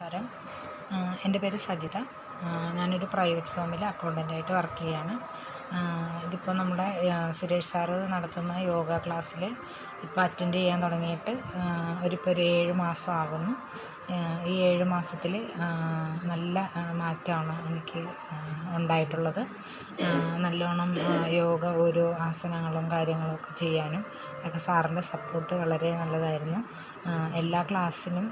നമസ്കാരം. എന്റെ പേര് സജിത. ഞാനൊരു പ്രൈവറ്റ് ഫേമിൽ അക്കൗണ്ടന്റായിട്ട് വർക്ക് ചെയ്യുകയാണ്. ഇതിപ്പോൾ നമ്മുടെ സുരേഷ് സാറ് നടത്തുന്ന യോഗ ക്ലാസ്സിൽ ഇപ്പോൾ അറ്റൻഡ് ചെയ്യാൻ തുടങ്ങിയിട്ട് ഒരിപ്പോൾ ഒരു ഏഴ് മാസം ആകുന്നു. ഈ ഏഴ് മാസത്തിൽ നല്ല മാറ്റമാണ് എനിക്ക് ഉണ്ടായിട്ടുള്ളത്. നല്ലോണം യോഗ ഓരോ ആസനങ്ങളും കാര്യങ്ങളൊക്കെ ചെയ്യാനും ഒക്കെ സാറിന്റെ സപ്പോർട്ട് വളരെ നല്ലതായിരുന്നു. എല്ലാ ക്ലാസ്സിനും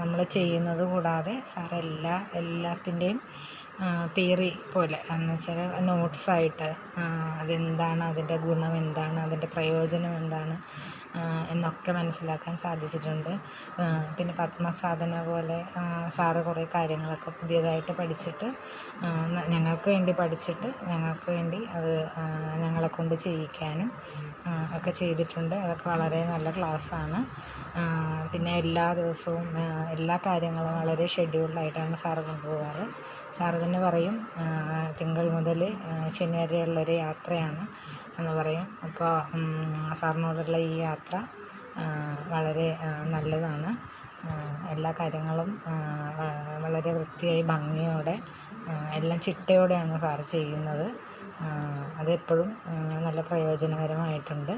നമ്മൾ ചെയ്യുന്നത് കൂടാതെ സാർ എല്ലാ എല്ലാത്തിന്റെയും തിയറി പോലെ എന്ന് വെച്ചാൽ നോട്ട്സായിട്ട് അതെന്താണ് അതിന്റെ ഗുണം എന്താണ് അതിന്റെ പ്രയോജനം എന്താണ് എന്നൊക്കെ മനസ്സിലാക്കാൻ സാധിച്ചിട്ടുണ്ട്. പിന്നെ പത്മസാധന പോലെ സാറ് കുറേ കാര്യങ്ങളൊക്കെ പുതിയതായിട്ട് പഠിച്ചിട്ട് ഞങ്ങൾക്ക് വേണ്ടി പഠിച്ചിട്ട് ഞങ്ങൾക്ക് വേണ്ടി അത് ഞങ്ങളെക്കൊണ്ട് ചെയ്യിക്കാനും ഒക്കെ ചെയ്തിട്ടുണ്ട്. അതൊക്കെ വളരെ നല്ല ക്ലാസ്സാണ്. പിന്നെ എല്ലാ ദിവസവും എല്ലാ കാര്യങ്ങളും വളരെ ഷെഡ്യൂൾഡായിട്ടാണ് സാറ് കൊണ്ടുപോകാറ്. സാറ് തന്നെ പറയും തിങ്കൾ മുതൽ ശനി യാത്രയാണ്. എന്ന് പറയും. അപ്പോൾ സാറിനോടുള്ള ഈ യാത്ര വളരെ നല്ലതാണ്. എല്ലാ കാര്യങ്ങളും വളരെ വൃത്തിയായി ഭംഗിയോടെ എല്ലാം ചിട്ടയോടെയാണ് സാറ് ചെയ്യുന്നത്. അതെപ്പോഴും നല്ല പ്രയോജനകരമായിട്ടുണ്ട്.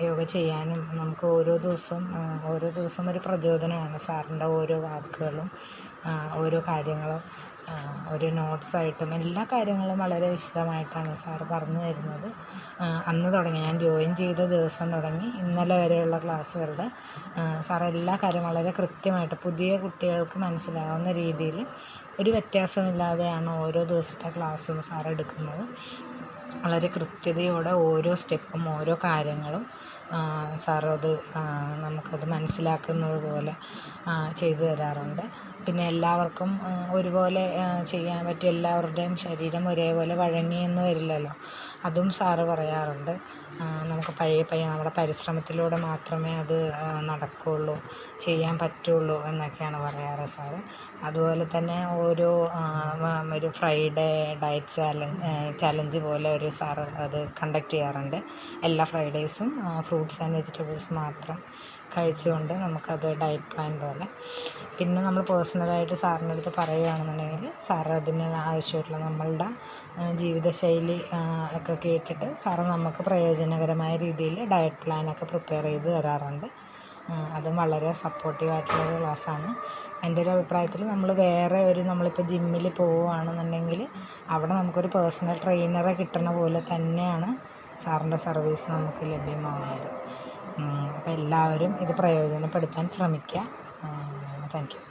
യോഗ ചെയ്യാനും നമുക്ക് ഓരോ ദിവസവും ഓരോ ദിവസവും ഒരു പ്രചോദനമാണ് സാറിന്റെ ഓരോ വാക്കുകളും ഓരോ കാര്യങ്ങളും ഒരു നോട്ട്സായിട്ടും എല്ലാ കാര്യങ്ങളും വളരെ വിശദമായിട്ടാണ് സാറ് പറഞ്ഞു തരുന്നത്. അന്ന് തുടങ്ങി ഞാൻ ജോയിൻ ചെയ്ത ദിവസം തുടങ്ങി ഇന്നലെ വരെയുള്ള ക്ലാസ്സുകളുടെ സാർ എല്ലാ കാര്യവും വളരെ കൃത്യമായിട്ട് പുതിയ കുട്ടികൾക്ക് മനസ്സിലാവുന്ന രീതിയിൽ ഒരു വ്യത്യാസമില്ലാതെയാണ് ഓരോ ദിവസത്തെ ക്ലാസ്സും സാർ എടുക്കുന്നത്. വളരെ കൃത്യതയോടെ ഓരോ സ്റ്റെപ്പും ഓരോ കാര്യങ്ങളും സാറത് നമുക്കത് മനസ്സിലാക്കുന്നത് പോലെ ചെയ്തു തരാറുണ്ട്. പിന്നെ എല്ലാവർക്കും ഒരുപോലെ ചെയ്യാൻ പറ്റിയ എല്ലാവരുടെയും ശരീരം ഒരേപോലെ വഴങ്ങിയെന്ന് വരില്ലല്ലോ. അതും സാറ് പറയാറുണ്ട്. നമുക്ക് പഴയ പയ്യ നമ്മുടെ പരിശ്രമത്തിലൂടെ മാത്രമേ അത് നടക്കുകയുള്ളൂ ചെയ്യാൻ പറ്റുള്ളൂ എന്നൊക്കെയാണ് പറയാറ് സാറ്. അതുപോലെ തന്നെ ഓരോ ഒരു ഫ്രൈഡേ ഡയറ്റ് ചാലഞ്ച് ചലഞ്ച് പോലെ ഒരു സാറ് അത് കണ്ടക്ട് ചെയ്യാറുണ്ട്. എല്ലാ ഫ്രൈഡേയ്സും ഫ്രൂട്ട്സ് ആൻഡ് വെജിറ്റബിൾസ് മാത്രം കഴിച്ചുകൊണ്ട് നമുക്കത് ഡയറ്റ് പ്ലാൻ പോലെ. പിന്നെ നമ്മൾ പേഴ്സണലായിട്ട് സാറിന്റെ അടുത്ത് പറയുകയാണെന്നുണ്ടെങ്കിൽ സാർ അതിന് ആവശ്യമായിട്ടുള്ള നമ്മളുടെ ജീവിതശൈലി ഒക്കെ കേട്ടിട്ട് സാറ് നമുക്ക് പ്രയോജനകരമായ രീതിയിൽ ഡയറ്റ് പ്ലാനൊക്കെ പ്രിപ്പയർ ചെയ്ത് തരാറുണ്ട്. അതും വളരെ സപ്പോർട്ടീവായിട്ടുള്ളൊരു ക്ലാസ്സാണ് എന്റെ ഒരു അഭിപ്രായത്തിൽ നമ്മൾ വേറെ ഒരു നമ്മളിപ്പോൾ ജിമ്മിൽ പോവുകയാണെന്നുണ്ടെങ്കിൽ അവിടെ നമുക്കൊരു പേഴ്സണൽ ട്രെയിനറെ കിട്ടണ പോലെ തന്നെയാണ് സാറിന്റെ സർവീസ് നമുക്ക് ലഭ്യമാവുന്നത്. അപ്പോൾ എല്ലാവരും ഇത് പ്രയോജനപ്പെടുത്താൻ ശ്രമിക്കുക. Thank you